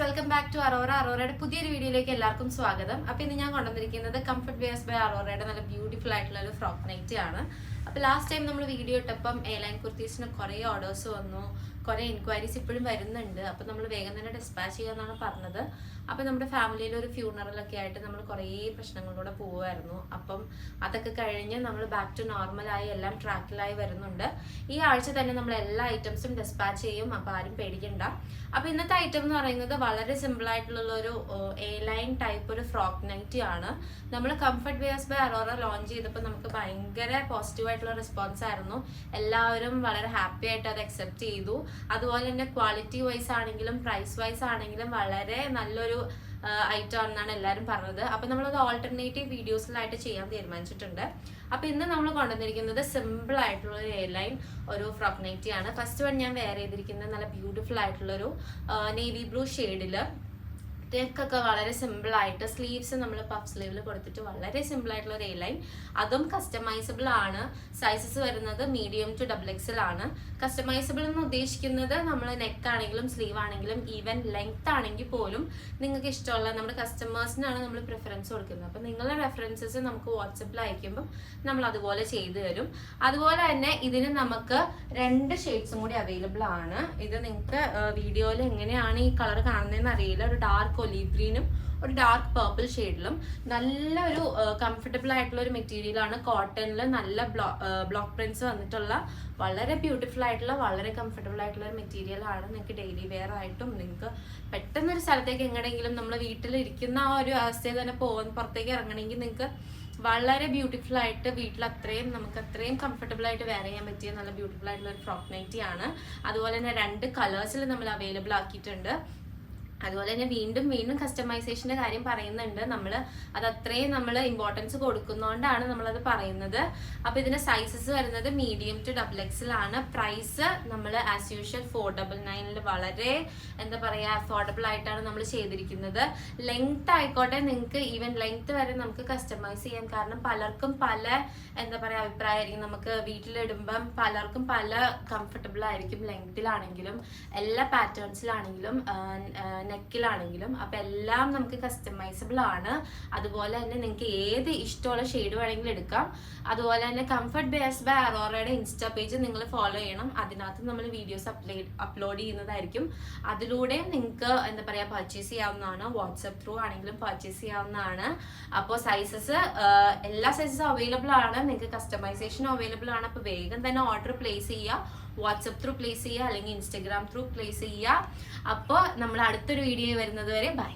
Welcome back to Aurora അറോറയുടെ പുതിയൊരു വീഡിയോയിലേക്ക് എല്ലാവർക്കും സ്വാഗതം. അപ്പോൾ ഇന്ന് ഞാൻ കൊണ്ടുവന്നിരിക്കുന്നത് കംഫർട്ട് വെയർസ് ബൈ അറോറയുടെ നല്ല ബ്യൂട്ടിഫുൾ ആയിട്ടുള്ള ഒരു ഫ്രോക്ക് നൈറ്റ് ആണ്. അപ്പോൾ ലാസ്റ്റ് ടൈം നമ്മൾ വീഡിയോ ഇട്ടപ്പം എയർലൈൻ കുർത്തീസിന് കുറേ ഓർഡേഴ്സ് വന്നു. കുറേ എൻക്വയറീസ് ഇപ്പോഴും വരുന്നുണ്ട്. അപ്പോൾ നമ്മൾ വേഗം തന്നെ ഡിസ്പാച്ച് ചെയ്യാമെന്നാണ് പറഞ്ഞത്. അപ്പോൾ നമ്മുടെ ഫാമിലിയിൽ ഒരു ഫ്യൂണറലൊക്കെ ആയിട്ട് നമ്മൾ കുറേ പ്രശ്നങ്ങളിലൂടെ പോവുമായിരുന്നു അപ്പം അതൊക്കെ കഴിഞ്ഞ് നമ്മൾ ബാക്ക് ടു നോർമലായി എല്ലാം ട്രാക്കിലായി വരുന്നുണ്ട്. ഈ ആഴ്ച തന്നെ നമ്മൾ എല്ലാ ഐറ്റംസും ഡിസ്പാച്ച് ചെയ്യും. അപ്പോൾ ആരും പേടിക്കണ്ട. അപ്പോൾ ഇന്നത്തെ ഐറ്റം എന്ന് പറയുന്നത് വളരെ സിമ്പിൾ ആയിട്ടുള്ള ഒരു എ ലൈൻ ടൈപ്പ് ഒരു ഫ്രോക്ക് നൈറ്റി ആണ്. നമ്മൾ comfort wears by Aurora launch ചെയ്തപ്പോൾ നമുക്ക് ഭയങ്കര പോസിറ്റീവ് ആയിട്ടുള്ള റെസ്പോൺസ് ആയിരുന്നു. എല്ലാവരും വളരെ ഹാപ്പി ആയിട്ട് അത് അക്സെപ്റ്റ് ചെയ്തു. അതുപോലെ തന്നെ ക്വാളിറ്റി വൈസ് ആണെങ്കിലും പ്രൈസ് വൈസ് ആണെങ്കിലും വളരെ നല്ലൊരു ഐറ്റം ആണെന്നാണ് എല്ലാവരും പറഞ്ഞത്. അപ്പോൾ നമ്മളത് ഓൾട്ടർനേറ്റീവ് വീഡിയോസിലായിട്ട് ചെയ്യാൻ തീരുമാനിച്ചിട്ടുണ്ട്. അപ്പോൾ ഇന്ന് നമ്മൾ കൊണ്ടുവന്നിരിക്കുന്നത് സിമ്പിൾ ആയിട്ടുള്ള ഒരു എയർലൈൻ ഒരു ഫ്രോക്ക് ആണ്. ഫസ്റ്റ് വൺ ഞാൻ വെയർ ചെയ്തിരിക്കുന്നത് നല്ല ബ്യൂട്ടിഫുൾ ആയിട്ടുള്ളൊരു നേവി ബ്ലൂ ഷെയ്ഡിൽ നെക്കൊക്കെ വളരെ സിമ്പിൾ ആയിട്ട് സ്ലീവ്സ് നമ്മൾ പഫ് സ്ലീവിൽ കൊടുത്തിട്ട് വളരെ സിമ്പിൾ ആയിട്ടുള്ള ഒരു എ ലൈൻ അതും കസ്റ്റമൈസബിൾ ആണ്. സൈസസ് വരുന്നത് മീഡിയം ടു ഡബിൾ എക്സൽ ആണ്. കസ്റ്റമൈസബിൾ എന്ന് ഉദ്ദേശിക്കുന്നത് നമ്മൾ നെക്ക് ആണെങ്കിലും സ്ലീവ് ആണെങ്കിലും ഈവൻ ലെങ്ത് ആണെങ്കിൽ പോലും നിങ്ങൾക്ക് ഇഷ്ടമുള്ള നമ്മുടെ കസ്റ്റമേഴ്സിനാണ് നമ്മൾ പ്രിഫറൻസ് കൊടുക്കുന്നത്. അപ്പം നിങ്ങളുടെ റെഫറൻസസ് നമുക്ക് വാട്സപ്പിൽ അയക്കുമ്പോൾ നമ്മൾ അതുപോലെ ചെയ്തു തരും. അതുപോലെ തന്നെ ഇതിന് നമുക്ക് രണ്ട് ഷെയ്ഡ്സും കൂടി അവൈലബിൾ ആണ്. ഇത് നിങ്ങൾക്ക് വീഡിയോയിൽ എങ്ങനെയാണ് ഈ കളർ കാണുന്നതെന്ന് അറിയില്ല. ഒരു ഡാർക്ക് ഒലീവ് ഗ്രീനും ഒരു ഡാർക്ക് പേർപ്പിൾ ഷെയ്ഡിലും നല്ല ഒരു കംഫർട്ടബിൾ ആയിട്ടുള്ള ഒരു മെറ്റീരിയൽ ആണ് കോട്ടണിൽ നല്ല ബ്ലോക്ക് പ്രിന്റ്സ് വന്നിട്ടുള്ള വളരെ ബ്യൂട്ടിഫുൾ ആയിട്ടുള്ള വളരെ കംഫർട്ടബിൾ ആയിട്ടുള്ള ഒരു മെറ്റീരിയൽ ആണ് നിങ്ങൾക്ക് ഡെയിലി വെയർ ആയിട്ടും നിങ്ങൾക്ക് പെട്ടെന്ന് ഒരു സ്ഥലത്തേക്ക് എങ്ങനെയെങ്കിലും നമ്മൾ വീട്ടിൽ ഇരിക്കുന്ന ആ ഒരു അവസ്ഥയിൽ തന്നെ പോകുന്ന പുറത്തേക്ക് ഇറങ്ങണമെങ്കിൽ നിങ്ങൾക്ക് വളരെ ബ്യൂട്ടിഫുൾ ആയിട്ട് വീട്ടിൽ അത്രയും നമുക്ക് അത്രയും കംഫർട്ടബിൾ ആയിട്ട് വെയർ ചെയ്യാൻ പറ്റിയ നല്ല ബ്യൂട്ടിഫുൾ ആയിട്ടുള്ള ഒരു ഫ്രോക്ക് നൈറ്റി ആണ്. അതുപോലെ തന്നെ രണ്ട് കളേഴ്സിൽ നമ്മൾ അവൈലബിൾ ആക്കിയിട്ടുണ്ട്. അതുപോലെ തന്നെ വീണ്ടും വീണ്ടും കസ്റ്റമൈസേഷന്റെ കാര്യം പറയുന്നുണ്ട്. നമ്മൾ അത് അത്രയും നമ്മൾ ഇമ്പോർട്ടൻസ് കൊടുക്കുന്നതുകൊണ്ടാണ് നമ്മളത് പറയുന്നത്. അപ്പോൾ ഇതിന്റെ സൈസസ് വരുന്നത് മീഡിയം ടു ഡബിൾ എക്സിലാണ് പ്രൈസ് നമ്മൾ ആസ് യൂഷ്വൽ ഫോർ ഡബിൾ നയനിൽ വളരെ എന്താ പറയുക അഫോർഡബിൾ ആയിട്ടാണ് നമ്മൾ ചെയ്തിരിക്കുന്നത്. ലെങ്ത് ആയിക്കോട്ടെ നിങ്ങൾക്ക് ഈവൻ ലെങ്ത് വരെ നമുക്ക് കസ്റ്റമൈസ് ചെയ്യാം കാരണം പലർക്കും പല എന്താ പറയുക അഭിപ്രായമായിരിക്കും. നമുക്ക് വീട്ടിലിടുമ്പം പലർക്കും പല കംഫർട്ടബിൾ ആയിരിക്കും ലെങ്തിലാണെങ്കിലും എല്ലാ പാറ്റേൺസിലാണെങ്കിലും നെക്കിലാണെങ്കിലും അപ്പം എല്ലാം നമുക്ക് കസ്റ്റമൈസബിൾ ആണ്. അതുപോലെ തന്നെ നിങ്ങൾക്ക് ഏത് ഇഷ്ടമുള്ള ഷെയ്ഡ് വേണമെങ്കിലും എടുക്കാം. അതുപോലെ തന്നെ comfort wears by അറോറയുടെ insta page നിങ്ങൾ ഫോളോ ചെയ്യണം. അതിനകത്ത് നമ്മൾ വീഡിയോസ് അപ്ലോഡ് ചെയ്യുന്നതായിരിക്കും. അതിലൂടെ നിങ്ങൾക്ക് എന്താ പറയുക പർച്ചേസ് ചെയ്യാവുന്നതാണ്. വാട്സപ്പ് ത്രൂ ആണെങ്കിലും പർച്ചേസ് ചെയ്യാവുന്നതാണ്. അപ്പോൾ സൈസസ് എല്ലാ സൈസസും അവൈലബിൾ ആണ്. നിങ്ങൾക്ക് കസ്റ്റമൈസേഷൻ അവൈലബിൾ ആണ്. അപ്പോൾ വേഗം തന്നെ ഓർഡർ പ്ലേസ് ചെയ്യുക. വാട്സപ്പ് ത്രൂ പ്ലേസ് ചെയ്യുക അല്ലെങ്കിൽ ഇൻസ്റ്റഗ്രാം ത്രൂ പ്ലേസ് ചെയ്യുക. അപ്പോൾ നമ്മൾ അടുത്തൊരു വീഡിയോ വരുന്നത് വരെ ബൈ.